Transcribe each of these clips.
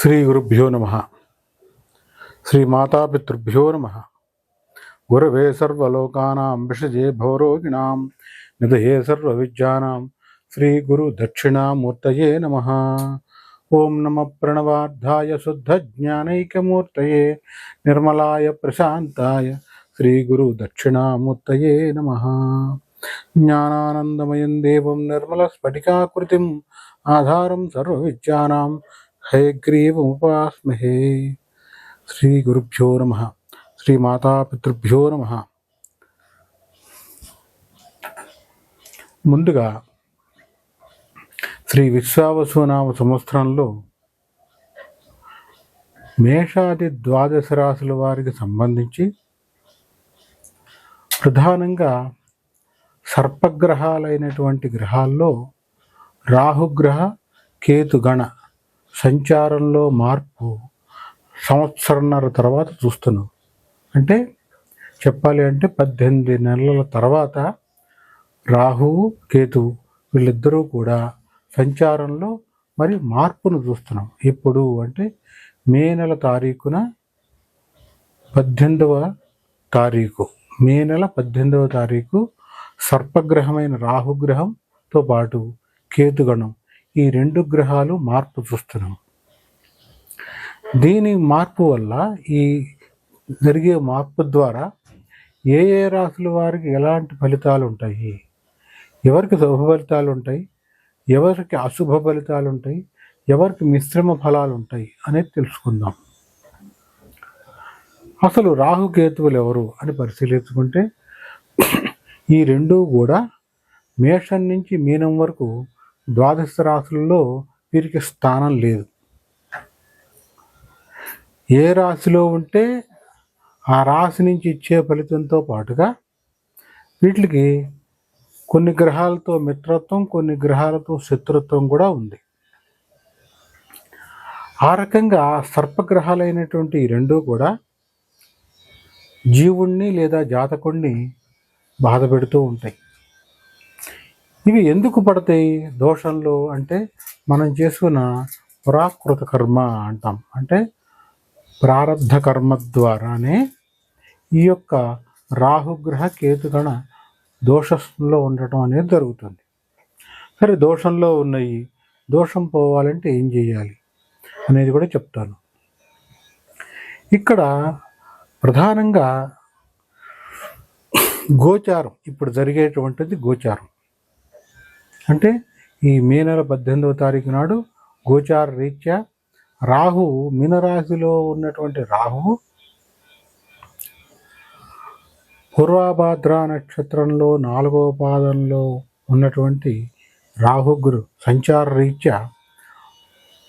శ్రీ గురుభ్యో నమ శ్రీ మాతాపితృభ్యో నమ గురవే సర్వలోకానాం విషజే భవరోగిణాం నిధయే సర్వవిద్యానాం శ్రీ గురు దక్షిణామూర్తయే నమ ఓం నమ ప్రణవార్థాయ శుద్ధజ్ఞానైకమూర్తయే నిర్మలాయ ప్రశాంతాయ శ్రీ గురు దక్షిణామూర్తయే నమ జ్ఞానానందమయం దేవం నిర్మల స్ఫటికాకృతిం ఆధారం సర్వవిద్యానాం హయగ్రీవముపాస్మహే శ్రీ గురుభ్యో నమ. శ్రీ మాతాపితృభ్యో నమ. ముందుగా శ్రీ విశ్వావసునామ సంవత్సరంలో మేషాది ద్వాదశ రాశుల వారికి సంబంధించి ప్రధానంగా సర్పగ్రహాలైనటువంటి గ్రహాల్లో రాహుగ్రహ కేతుగణ సంచారంలో మార్పు సంవత్సరంన్నర తర్వాత చూస్తున్నాం. అంటే చెప్పాలి అంటే పద్దెనిమిది నెలల తర్వాత రాహువు కేతువు వీళ్ళిద్దరూ కూడా సంచారంలో మరి మార్పును చూస్తున్నాం. ఎప్పుడు అంటే మే నెల తారీఖున పద్దెనిమిదవ తారీఖు. మే నెల పద్దెనిమిదవ తారీఖు సర్పగ్రహమైన రాహుగ్రహంతో పాటు కేతుగణం ఈ రెండు గ్రహాలు మార్పు చూస్తున్నాం. దీని మార్పు వల్ల ఈ జరిగే మార్పు ద్వారా ఏ ఏ రాశుల వారికి ఎలాంటి ఫలితాలు ఉంటాయి? ఎవరికి శుభ ఫలితాలు ఉంటాయి? ఎవరికి అశుభ ఫలితాలు ఉంటాయి? ఎవరికి మిశ్రమ ఫలాలు ఉంటాయి అనేది తెలుసుకుందాం. అసలు రాహుకేతువులు ఎవరు అని పరిశీలించుకుంటే ఈ రెండు కూడా మేషం నుంచి మీనం వరకు ద్వాదశ రాశులలో వీరికి స్థానం లేదు. ఏ రాశిలో ఉంటే ఆ రాశి నుంచి ఇచ్చే ఫలితంతో పాటుగా వీటికి కొన్ని గ్రహాలతో మిత్రత్వం కొన్ని గ్రహాలతో శత్రుత్వం కూడా ఉంది. ఆ రకంగా సర్పగ్రహాలైనటువంటి ఈ రెండూ కూడా జీవుణ్ణి లేదా జాతకుణ్ణి బాధ పెడుతూ ఉంటాయి. ఇవి ఎందుకు పడతాయి? దోషంలో అంటే మనం చేసుకున్న పురాకృత కర్మ అంటాం. అంటే ప్రారంధ కర్మ ద్వారానే ఈ యొక్క రాహుగ్రహ కేతుగణ దోషంలో ఉండటం అనేది జరుగుతుంది. సరే దోషంలో ఉన్నాయి. దోషం పోవాలంటే ఏం చేయాలి అనేది కూడా చెప్తాను. ఇక్కడ ప్రధానంగా గోచారం ఇప్పుడు జరిగేటువంటిది గోచారం. అంటే ఈ మే నెల పద్దెనిమిదవ తారీఖు నాడు గోచార రీత్యా రాహు మీనరాశిలో ఉన్నటువంటి రాహు పూర్వాభాద్ర నక్షత్రంలో నాలుగవ పాదంలో ఉన్నటువంటి రాహుగురు సంచార రీత్యా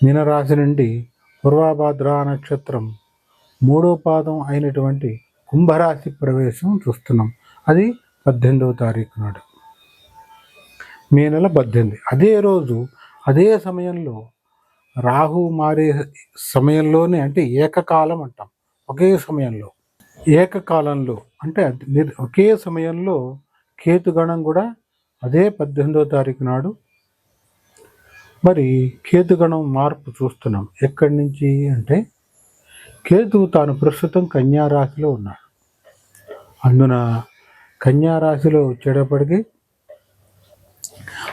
మీనరాశి నుండి పూర్వాభాద్ర నక్షత్రం మూడో పాదం అయినటువంటి కుంభరాశి ప్రవేశం చూస్తున్నాం. అది పద్దెనిమిదవ తారీఖు నాడు. మే నెల పద్దెనిమిది. అదే రోజు అదే సమయంలో రాహు మారే సమయంలోనే అంటే ఏకకాలం అంటాం. ఒకే సమయంలో. ఏకకాలంలో అంటే ఒకే సమయంలో కేతుగణం కూడా అదే పద్దెనిమిదో తారీఖు నాడు మరి కేతుగణం మార్పు చూస్తున్నాం. ఎక్కడి నుంచి అంటే కేతువు తాను ప్రస్తుతం కన్యారాశిలో ఉన్నాడు. అందున కన్యా రాశిలో వచ్చేటప్పటికి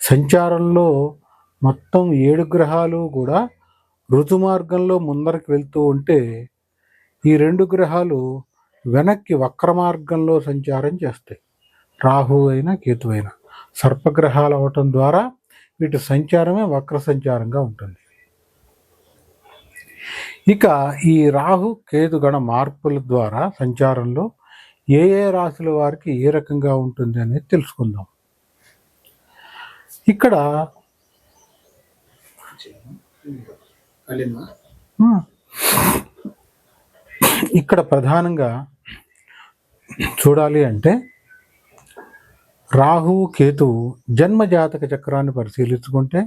సంచారంలో మొత్తం ఏడు గ్రహాలు కూడా ఋతు మార్గంలో ముందరికి వెళ్తూ ఉంటే ఈ రెండు గ్రహాలు వెనక్కి వక్ర మార్గంలో సంచారం చేస్తాయి. రాహు అయినా కేతు అయినా. సర్పగ్రహాలు అవటం ద్వారా వీటి సంచారమే వక్ర సంచారంగా ఉంటుంది. ఇక ఈ రాహు కేతు గణ మార్పుల ద్వారా సంచారంలో ఏ ఏ రాశుల వారికి ఏ రకంగా ఉంటుంది అనేది తెలుసుకుందాం. ఇక్కడ ఇక్కడ ప్రధానంగా చూడాలి అంటే రాహువు కేతువు జన్మజాతక చక్రాన్ని పరిశీలించుకుంటే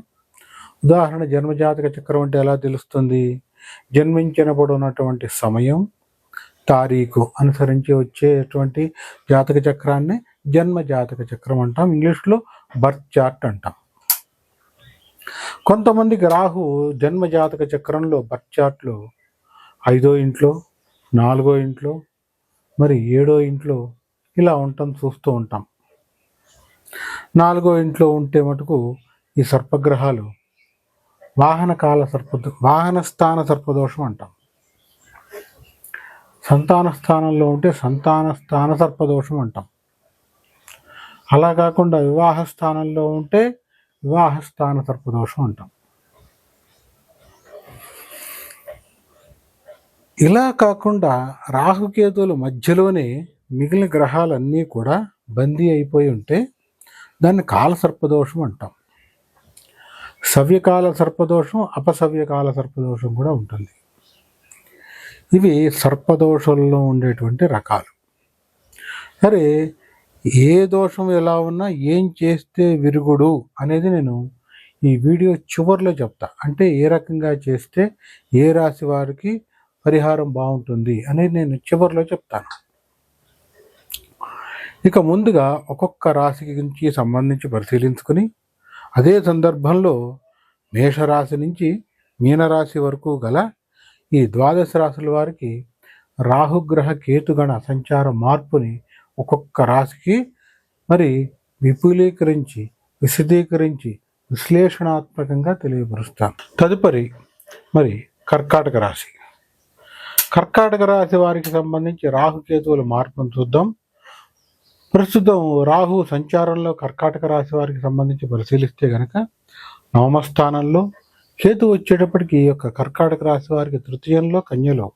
ఉదాహరణ జన్మజాతక చక్రం అంటే ఎలా తెలుస్తుంది? జన్మించినప్పుడు ఉన్నటువంటి సమయం తారీఖు అనుసరించి వచ్చేటువంటి జాతక చక్రాన్ని జన్మ జాతక చక్రం అంటాం. ఇంగ్లీష్లో బర్త్ చార్ట్ అంటాం. కొంతమందికి రాహు జన్మ జాతక చక్రంలో బర్త్ చార్ట్లో ఐదో ఇంట్లో నాలుగో ఇంట్లో మరి ఏడో ఇంట్లో ఇలా ఉంటాం చూస్తూ ఉంటాం. నాలుగో ఇంట్లో ఉంటే మటుకు ఈ సర్పగ్రహాలు వాహన కాల సర్ప వాహన స్థాన సర్పదోషం అంటాం. సంతాన స్థానంలో ఉంటే సంతాన స్థాన సర్పదోషం అంటాం. అలా కాకుండా వివాహ స్థానంలో ఉంటే వివాహ స్థాన సర్పదోషం అంటాం. ఇలా కాకుండా రాహుకేతువుల మధ్యలోనే మిగిలిన గ్రహాలన్నీ కూడా బందీ అయిపోయి ఉంటే దాన్ని కాల సర్పదోషం అంటాం. సవ్యకాల సర్పదోషం అపసవ్యకాల సర్పదోషం కూడా ఉంటుంది. ఇవి సర్పదోషంలో ఉండేటువంటి రకాలు. సరే ఏ దోషం ఎలా ఉన్నా ఏం చేస్తే విరుగుడు అనేది నేను ఈ వీడియో చివరిలో చెప్తా. అంటే ఏ రకంగా చేస్తే ఏ రాశి వారికి పరిహారం బాగుంటుంది అనేది నేను చివరిలో చెప్తాను. ఇక ముందుగా ఒక్కొక్క రాశికి గురించి సంబంధించి పరిశీలించుకుని అదే సందర్భంలో మేషరాశి నుంచి మీనరాశి వరకు గల ఈ ద్వాదశ రాశుల వారికి రాహుగ్రహ కేతుగణ సంచార మార్పుని ఒక్కొక్క రాశికి మరి విపులీకరించి విశదీకరించి విశ్లేషణాత్మకంగా తెలియపరుస్తాం. తదుపరి మరి కర్కాటక రాశి. కర్కాటక రాశి వారికి సంబంధించి రాహుకేతువుల మార్పును చూద్దాం. ప్రస్తుతం రాహు సంచారంలో కర్కాటక రాశి వారికి సంబంధించి పరిశీలిస్తే గనక నవమ స్థానంలో కేతు వచ్చేటప్పటికి ఈ యొక్క కర్కాటక రాశి వారికి తృతీయంలో కన్యలో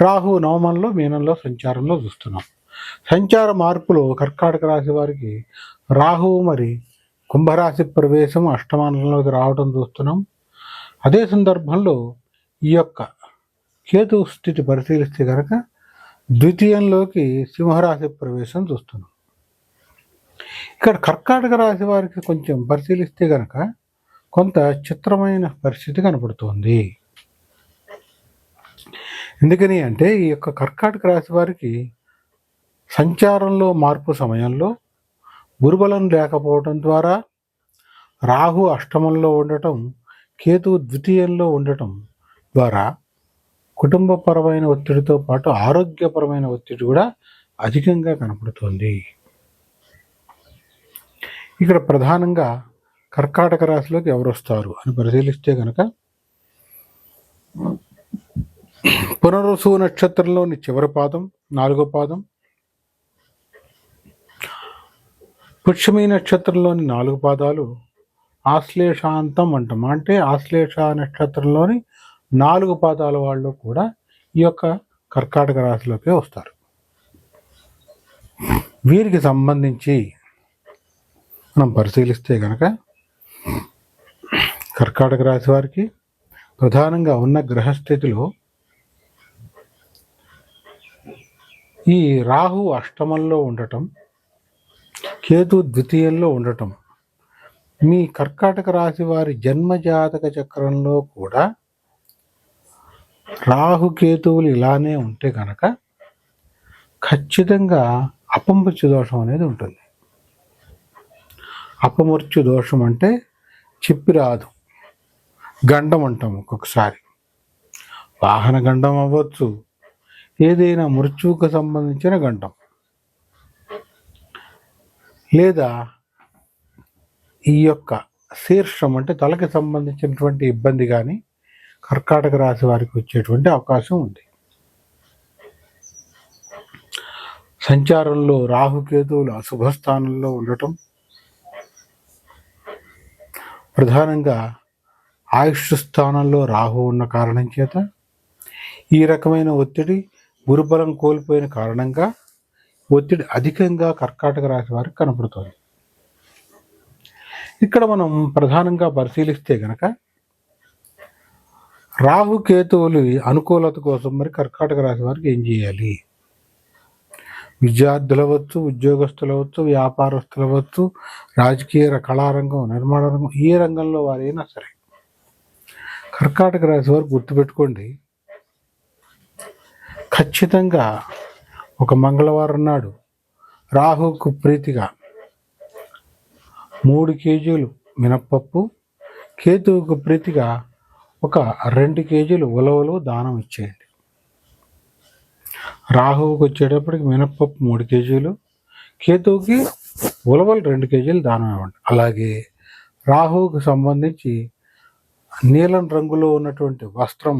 రాహు నవమంలో మీనంలో సంచారంలో చూస్తున్నాం. సంచార మార్పులో కర్కాటక రాశి వారికి రాహువు మరి కుంభరాశి ప్రవేశం అష్టమానంలోకి రావడం చూస్తున్నాం. అదే సందర్భంలో ఈ యొక్క కేతు స్థితి పరిశీలిస్తే కనుక ద్వితీయంలోకి సింహరాశి ప్రవేశం చూస్తున్నాం. ఇక్కడ కర్కాటక రాశి వారికి కొంచెం పరిశీలిస్తే కనుక కొంత చిత్రమైన పరిస్థితి కనపడుతోంది. ఎందుకని అంటే ఈ యొక్క కర్కాటక రాశి వారికి సంచారంలో మార్పు సమయంలో గురుబలం లేకపోవడం ద్వారా రాహు అష్టమంలో ఉండటం కేతు ద్వితీయంలో ఉండటం ద్వారా కుటుంబపరమైన ఒత్తిడితో పాటు ఆరోగ్యపరమైన ఒత్తిడి కూడా అధికంగా కనపడుతోంది. ఇక్కడ ప్రధానంగా కర్కాటక రాశిలోకి ఎవరు వస్తారు అని పరిశీలిస్తే కనుక పునరుసు నక్షత్రంలోని చివరి పాదం నాలుగో పాదం పుష్యమి నక్షత్రంలోని నాలుగు పాదాలు ఆశ్లేషాంతం అంటాం. అంటే ఆశ్లేష నక్షత్రంలోని నాలుగు పాదాల వాళ్ళు కూడా ఈ యొక్క కర్కాటక రాశిలోకి వస్తారు. వీరికి సంబంధించి మనం పరిశీలిస్తే కనుక కర్కాటక రాశి వారికి ప్రధానంగా ఉన్న గ్రహస్థితిలో ఈ రాహు అష్టమంలో ఉండటం కేతు ద్వితీయంలో ఉండటం. మీ కర్కాటక రాశి వారి జన్మజాతక చక్రంలో కూడా రాహుకేతువులు ఇలానే ఉంటే కనుక ఖచ్చితంగా అపమృత్యు దోషం అనేది ఉంటుంది. అపమృత్యు దోషం అంటే చెప్పి రాదు. గండం అంటాం ఒక్కొక్కసారి. వాహన గండం అవ్వచ్చు. ఏదైనా మృత్యువుకు సంబంధించిన గండం. లేదా ఈ యొక్క శీర్షం అంటే తలకి సంబంధించినటువంటి ఇబ్బంది కానీ కర్కాటక రాశి వారికి వచ్చేటువంటి అవకాశం ఉంది. సంచారంలో రాహుకేతువులు అశుభ స్థానంలో ఉండటం ప్రధానంగా ఆయుష్ స్థానంలో రాహు ఉన్న కారణం చేత ఈ రకమైన ఒత్తిడి గురుబలం కోల్పోయిన కారణంగా ఒత్తిడి అధికంగా కర్కాటక రాశి వారికి కనపడుతుంది. ఇక్కడ మనం ప్రధానంగా పరిశీలిస్తే గనక రాహు కేతువులు అనుకూలత కోసం మరి కర్కాటక రాశి వారికి ఏం చేయాలి? విద్యార్థులు అవ్వచ్చు ఉద్యోగస్తులు అవ్వచ్చు వ్యాపారస్తులు అవ్వచ్చు రాజకీయ కళారంగం నిర్మాణ రంగం ఏ రంగంలో వారైనా సరే కర్కాటక రాశి వారు గుర్తుపెట్టుకోండి. ఖచ్చితంగా ఒక మంగళవారం నాడు రాహుకు ప్రీతిగా మూడు కేజీలు మినప్పప్పు కేతువుకు ప్రీతిగా ఒక రెండు కేజీలు ఉలవలు దానం ఇచ్చేయండి. రాహువుకి వచ్చేటప్పటికి మినప్పప్పు మూడు కేజీలు కేతువుకి ఉలవలు రెండు కేజీలు దానం ఇవ్వండి. అలాగే రాహువుకు సంబంధించి నీలం రంగులో ఉన్నటువంటి వస్త్రం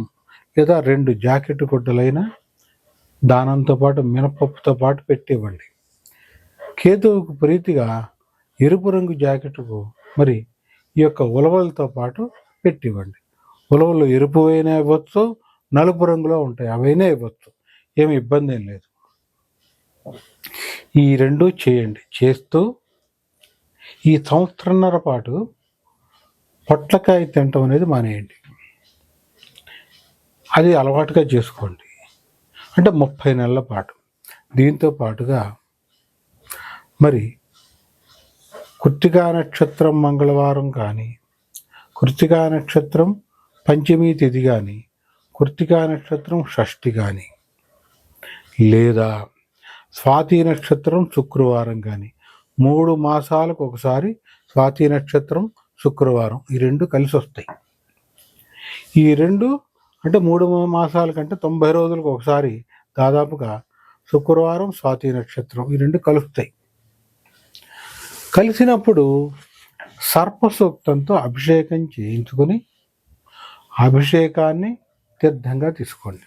లేదా రెండు జాకెట్ గుడ్డలైనా దానంతో పాటు మినపప్పుతో పాటు పెట్టివ్వండి. కేతువుకు ప్రీతిగా ఎరుపు రంగు జాకెట్కు మరి ఈ యొక్క ఉలవలతో పాటు పెట్టివ్వండి. ఉలవలు ఎరుపు అయినా ఇవ్వచ్చు నలుపు రంగులో ఉంటాయి అవైనా ఇవ్వచ్చు. ఏమి ఇబ్బంది ఏం లేదు. ఈ రెండు చేయండి. చేస్తూ ఈ సంవత్సరంన్నర పాటు పొట్లకాయ తినటం అనేది మానేయండి. అది అలవాటుగా చేసుకోండి. అంటే ముప్పై నెలల పాటు. దీంతో పాటుగా మరి కృత్తికా నక్షత్రం మంగళవారం కానీ కృత్తికా నక్షత్రం పంచమి తిథి కానీ కృత్తికా నక్షత్రం షష్ఠి కానీ లేదా స్వాతి నక్షత్రం శుక్రవారం కానీ మూడు మాసాలకు ఒకసారి స్వాతి నక్షత్రం శుక్రవారం ఈ రెండు కలిసి వస్తాయి ఈ రెండు అంటే మూడు మాసాల కంటే తొంభై రోజులకు ఒకసారి దాదాపుగా శుక్రవారం స్వాతి నక్షత్రం ఈ రెండు కలుస్తాయి. కలిసినప్పుడు సర్పసూక్తంతో అభిషేకం చేయించుకొని అభిషేకాన్ని తీర్థంగా తీసుకోండి.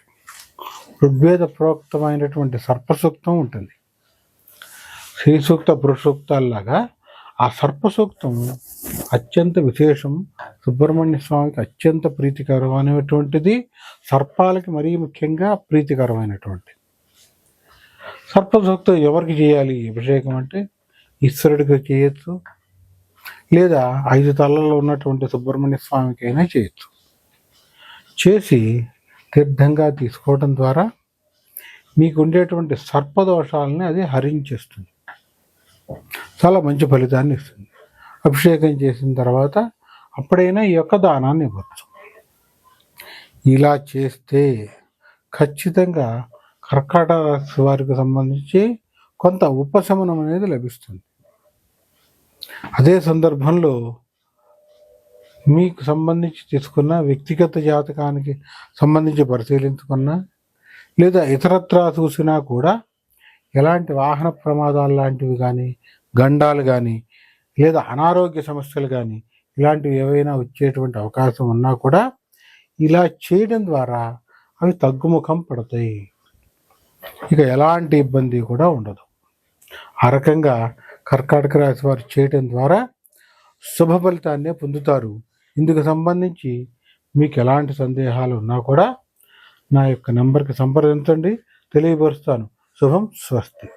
ఋగ్వేద ప్రోక్తమైనటువంటి సర్పసూక్తం ఉంటుంది. శ్రీ సూక్త పురుషూక్తాల్లాగా ఆ సర్పసూక్తం అత్యంత విశేషం. సుబ్రహ్మణ్య స్వామికి అత్యంత ప్రీతికరమైనటువంటిది. సర్పాలకి మరీ ముఖ్యంగా ప్రీతికరమైనటువంటి సర్పసూక్తం ఎవరికి చేయాలి? అభిషేకం అంటే ఈశ్వరుడికి చేయొచ్చు. లేదా ఐదు తలల్లో ఉన్నటువంటి సుబ్రహ్మణ్య స్వామికి అయినా చేయొచ్చు. చేసి తీర్థంగా తీసుకోవడం ద్వారా మీకు ఉండేటువంటి సర్పదోషాలని అది హరించేస్తుంది. చాలా మంచి ఫలితాన్ని ఇస్తుంది. అభిషేకం చేసిన తర్వాత అప్పుడైనా ఈ యొక్క దానాన్ని ఇవ్వచ్చు. ఇలా చేస్తే ఖచ్చితంగా కర్కాటక రాశి వారికి సంబంధించి కొంత ఉపశమనం అనేది లభిస్తుంది. అదే సందర్భంలో మీకు సంబంధించి తీసుకున్న వ్యక్తిగత జాతకానికి సంబంధించి పరిశీలించుకున్నా లేదా ఇతరత్రా చూసినా కూడా ఎలాంటి వాహన ప్రమాదాలు లాంటివి కానీ గండాలు కానీ లేదా అనారోగ్య సమస్యలు కానీ ఇలాంటివి ఏవైనా వచ్చేటువంటి అవకాశం ఉన్నా కూడా ఇలా చేయడం ద్వారా అవి తగ్గుముఖం పడతాయి. ఇక ఎలాంటి ఇబ్బంది కూడా ఉండదు. ఆ రకంగా కర్కాటక రాశి వారు చేయడం ద్వారా శుభ ఫలితాన్నే పొందుతారు. ఇందుకు సంబంధించి మీకు ఎలాంటి సందేహాలు ఉన్నా కూడా నా యొక్క నెంబర్కి సంప్రదించండి. తెలియపరుస్తాను. శుభం స్వస్తి.